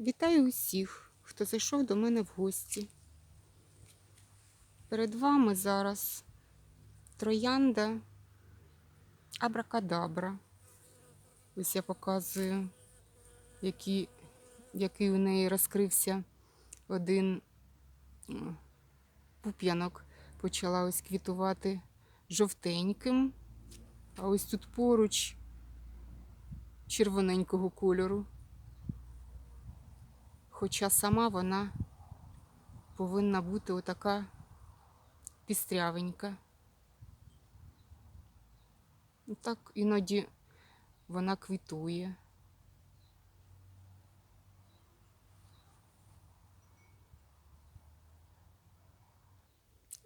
Вітаю усіх, хто зайшов до мене в гості. Перед вами зараз троянда Абракадабра. Ось я показую, який, який у неї розкрився один пуп'янок. Почала ось квітувати жовтеньким, а ось тут поруч червоненького кольору. Хоча сама вона повинна бути отака пістрявенька. Ну, Так іноді вона квітує.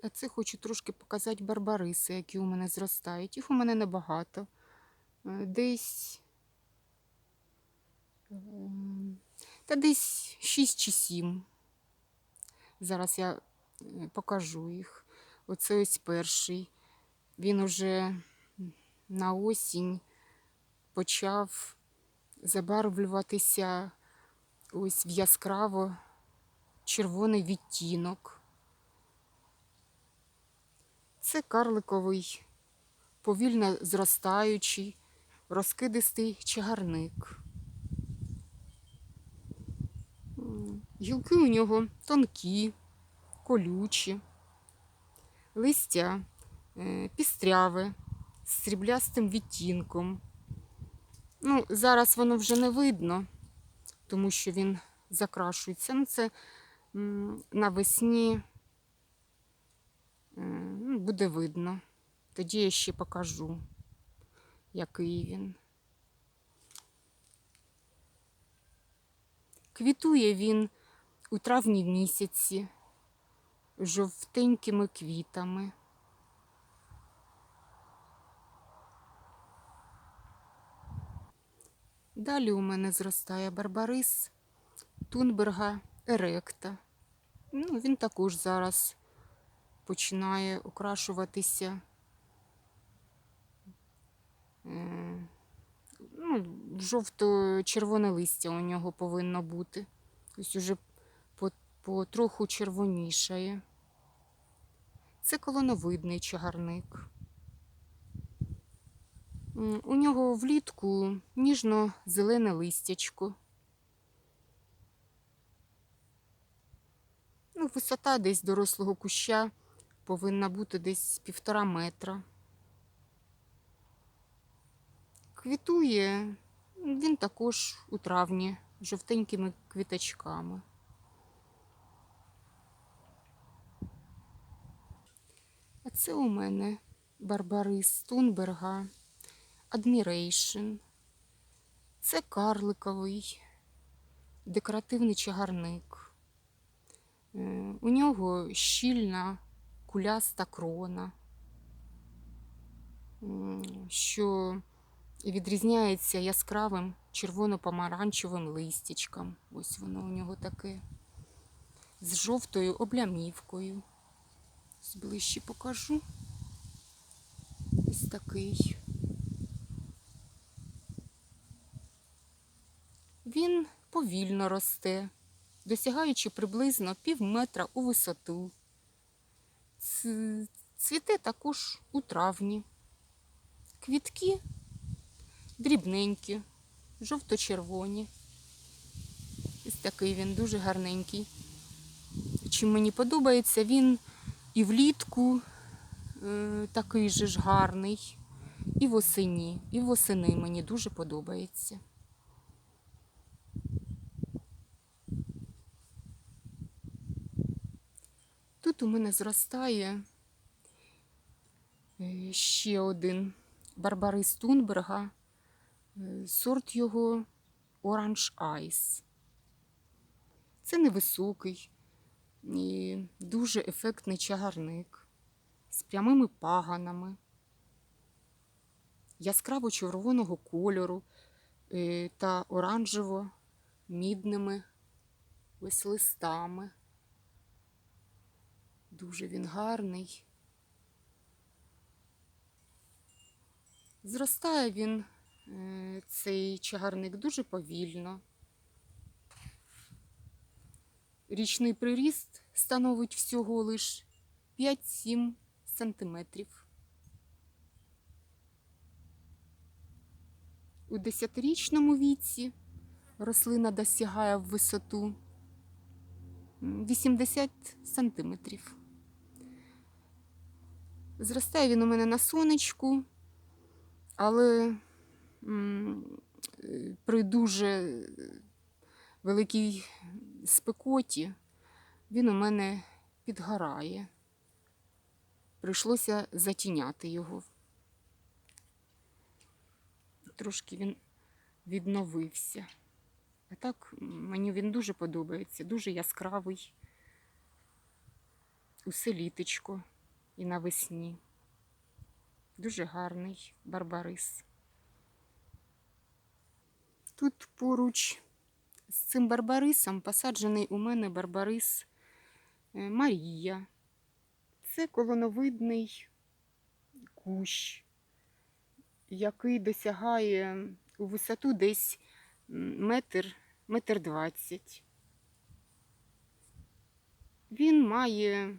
А це хочу трошки показати барбариси, які у мене зростають. Їх у мене небагато. Е, Десь ем, та десь 6 чи 7. Зараз я е, покажу їх. Оце ось перший. Він уже на осінь почав забарвлюватися ось в яскраво червоний відтінок. Це карликовий, повільно зростаючий, розкидистий чагарник. Гілки у нього тонкі, колючі, листя е, пістряве, з сріблястим відтінком. Ну, зараз воно вже не видно, тому що він закрашується. Ну, це навесні е, ну, буде видно. Тоді я ще покажу, який він. Квітує він у травні місяці жовтенькими квітами. Далі у мене зростає барбарис Тунберга еректа. Ну, він також зараз починає окрашуватися. Е, ну, жовто-червоне листя у нього повинно бути. Ось уже потроху червонішає. Це колоновидний чагарник. У нього влітку ніжно-зелене листячко. Ну, висота десь дорослого куща повинна бути десь півтора метра. Квітує він також у травні жовтенькими квіточками. Це у мене Барбарис Тунберга Admiration. Це карликовий декоративний чагарник. Е, У нього щільна куляста крона, що відрізняється яскравим червоно-помаранчевим листячком. Ось воно у нього таке. З жовтою облямівкою. Ось Ближче покажу. Ось такий. Він повільно росте, досягаючи приблизно пів метра у висоту. Цвіте також у травні. Квітки дрібненькі, жовто-червоні. Ось такий він дуже гарненький. Чим мені подобається, він і влітку е, такий же ж гарний, і восені, і восени мені дуже подобається. Тут у мене зростає е, ще один барбарис Тунберга. Е, Сорт його Orange Ice. Це невисокий і дуже ефектний чагарник з прямими паганами, яскраво червоного кольору е, та оранжево-мідними ось листами. Дуже він гарний. Зростає він, е, цей чагарник, дуже повільно. Річний приріст становить всього лиш 5-7 сантиметрів. У 10-річному віці рослина досягає в висоту 80 сантиметрів. Зростає він у мене на сонечку, але е, при дуже великій спекоті він у мене підгорає. Прийшлося затіняти його. Трошки він відновився. А так мені він дуже подобається, дуже яскравий. Усе літочко і навесні. Дуже гарний барбарис. Тут поруч з цим барбарисом посаджений у мене барбарис е, Марія. Це колоновидний кущ, який досягає у висоту десь метр, метр двадцять. Він має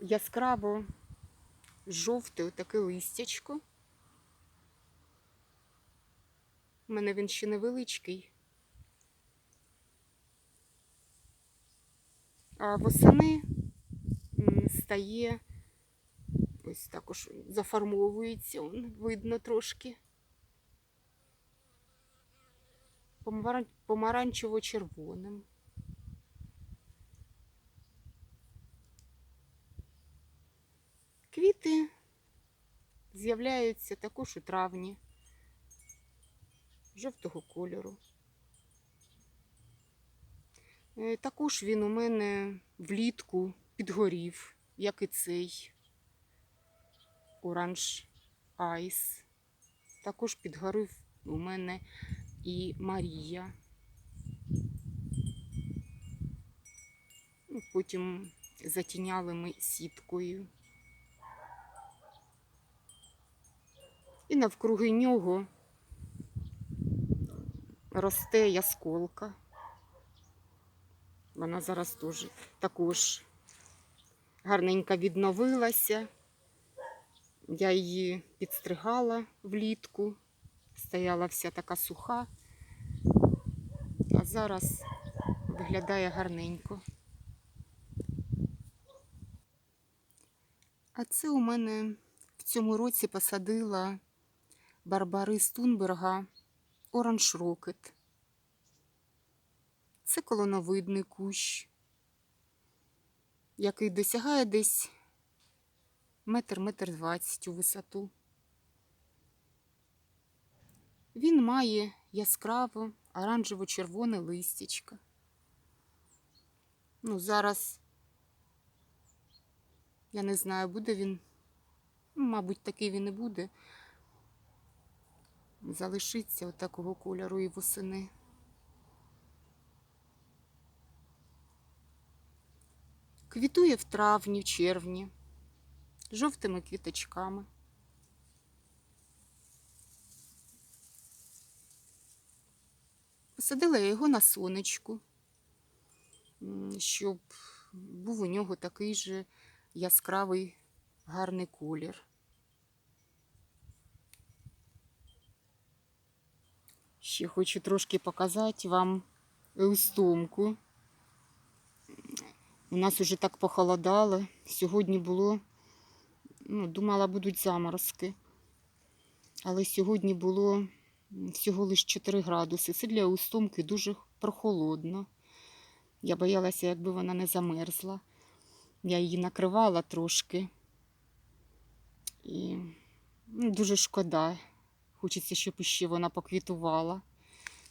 яскраво жовте таке листячко. У мене він ще невеличкий. А восени стає ось також заформовується, видно трошки. Помаранчево-червоним. Квіти з'являються також у травні жовтого кольору. Е, Також він у мене влітку підгорів, як і цей оранж айс. Також підгорив у мене і Марія. Ну, Потім затіняли ми сіткою. І навкруги нього росте ясколка. Вона зараз теж також гарненько відновилася. Я її підстригала влітку, стояла вся така суха, а зараз виглядає гарненько. А це у мене в цьому році посадила Барбари Стунберга Оранж Рокет. Це колоновидний кущ, який досягає десь метр, метр двадцять у висоту. Він має яскраво оранжево-червоне листячко. Ну, зараз я не знаю, буде він. Мабуть, такий він і буде. Залишиться от такого кольору і восени. Квітує в травні, в червні, жовтими квіточками. Посадила я його на сонечку, щоб був у нього такий же яскравий гарний колір. Ще хочу трошки показати вам листомку. У нас уже так похолодало. Сьогодні було, ну, думала, будуть заморозки. Але сьогодні було всього лише 4 градуси. Це для устомки дуже прохолодно. Я боялася, якби вона не замерзла. Я її накривала трошки. І ну, дуже шкода. Хочеться, щоб іще вона поквітувала.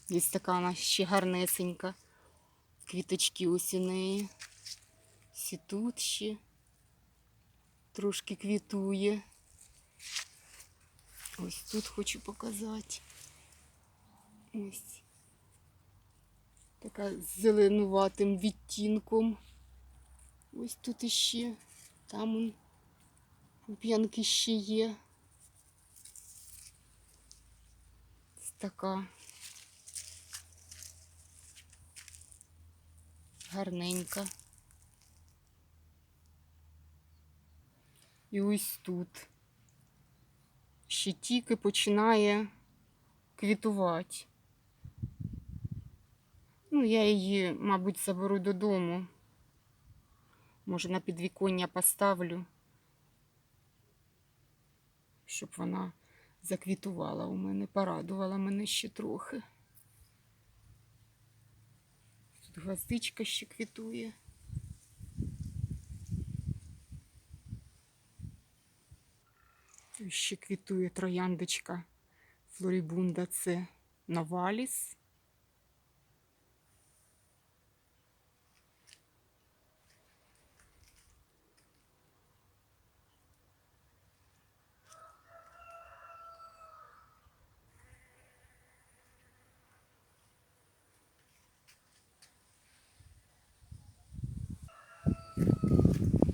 Є така вона ще гарнесенька. Квіточки ось у неї. Всі тут ще трошки квітує. Ось тут хочу показати. Ось. Така з зеленуватим відтінком. Ось тут іще. Там он пуп'янки ще є. така гарненька. І ось тут ще тільки починає квітувати. Ну, я її, мабуть, заберу додому. Може, на підвіконня поставлю, щоб вона заквітувала у мене, порадувала мене ще трохи. Тут гвоздичка ще квітує. Тут Ще квітує трояндочка флорібунда. Це Новаліс.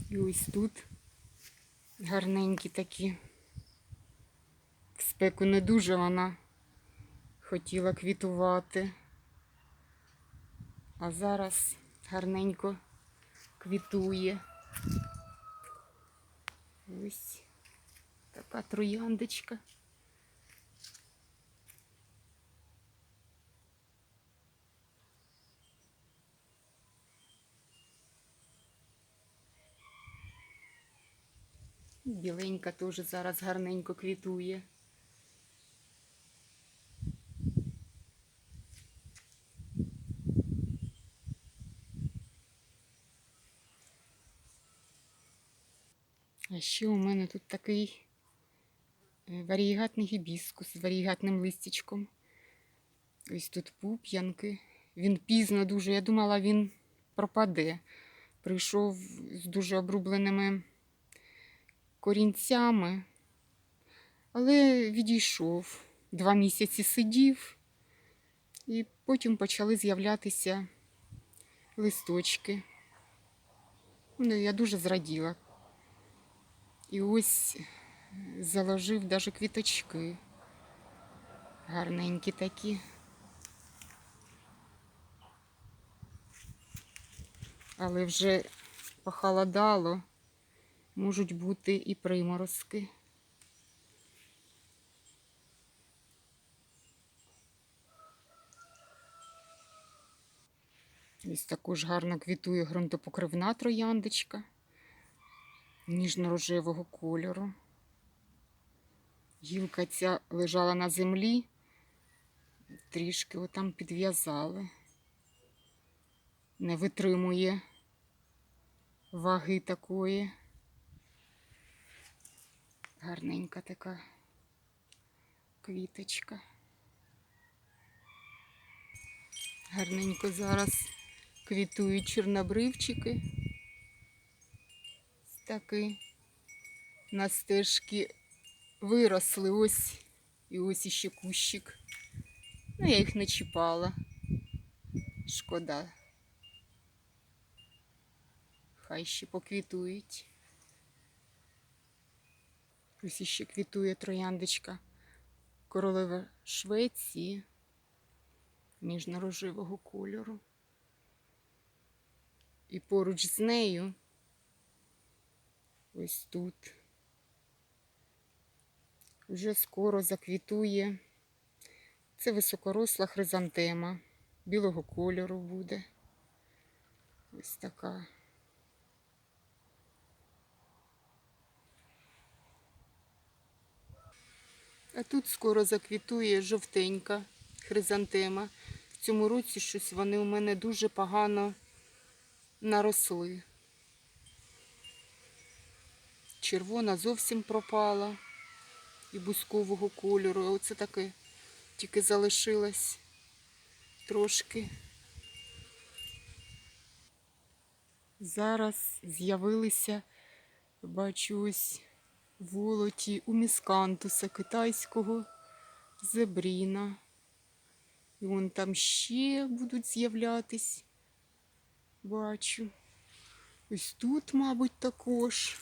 І ось тут гарненькі такі. В спеку не дуже вона хотіла квітувати. А зараз гарненько квітує. Ось така трояндочка. Біленька теж зараз гарненько квітує. А ще у мене тут такий е, варігатний гібіскус з варігатним листячком. Ось тут пуп'янки. Він пізно дуже. Я думала, він пропаде. Прийшов з дуже обрубленими корінцями, але відійшов. Два місяці сидів, і потім почали з'являтися листочки. Ну, я дуже зраділа. І ось заложив даже квіточки. Гарненькі такі. Але вже похолодало, можуть бути і приморозки. Ось також гарно квітує ґрунтопокривна трояндочка ніжно-рожевого кольору. Гілка ця лежала на землі, трішки отам підв'язали. Не витримує ваги такої. Гарненька така квіточка. Гарненько зараз квітують чорнобривчики. Таки на стежки виросли ось і ось іще кущик. Ну, я їх не чіпала. Шкода. Хай ще поквітують. Ось іще квітує трояндочка королева Швеції ніжно-рожевого кольору. І поруч з нею ось тут. Вже скоро заквітує. Це високоросла хризантема. Білого кольору буде. Ось така. А тут скоро заквітує жовтенька хризантема. В цьому році щось вони у мене дуже погано наросли. Червона зовсім пропала і бузкового кольору. Оце таке тільки залишилось трошки. Зараз з'явилися, бачу, ось волоті у міскантуса китайського зебріна. І вон там ще будуть з'являтись. Бачу. Ось тут, мабуть, також.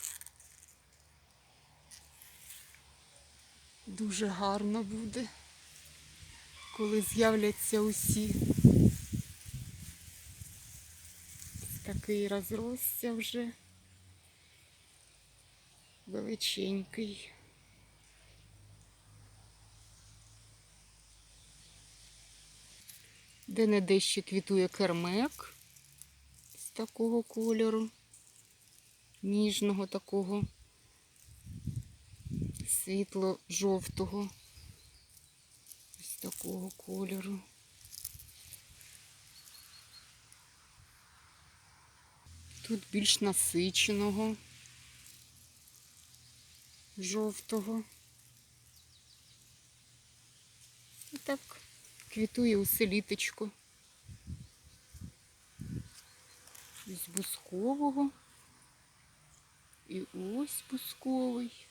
Дуже гарно буде, коли з'являться усі. такий розросся вже. Величенький. Де-не-де ще квітує кермек з такого кольору, ніжного такого, світло-жовтого, ось такого кольору. Тут більш насиченого, жовтого. І так квітує усе літочко. З бускового. І ось бусковий.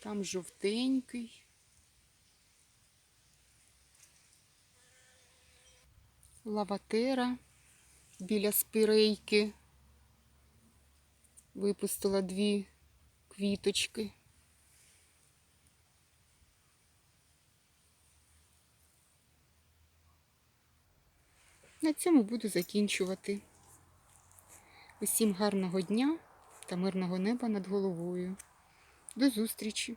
Там жовтенький. Лаватера біля спірейки випустила дві квіточки. На цьому буду закінчувати. Усім гарного дня та мирного неба над головою. До зустрічі!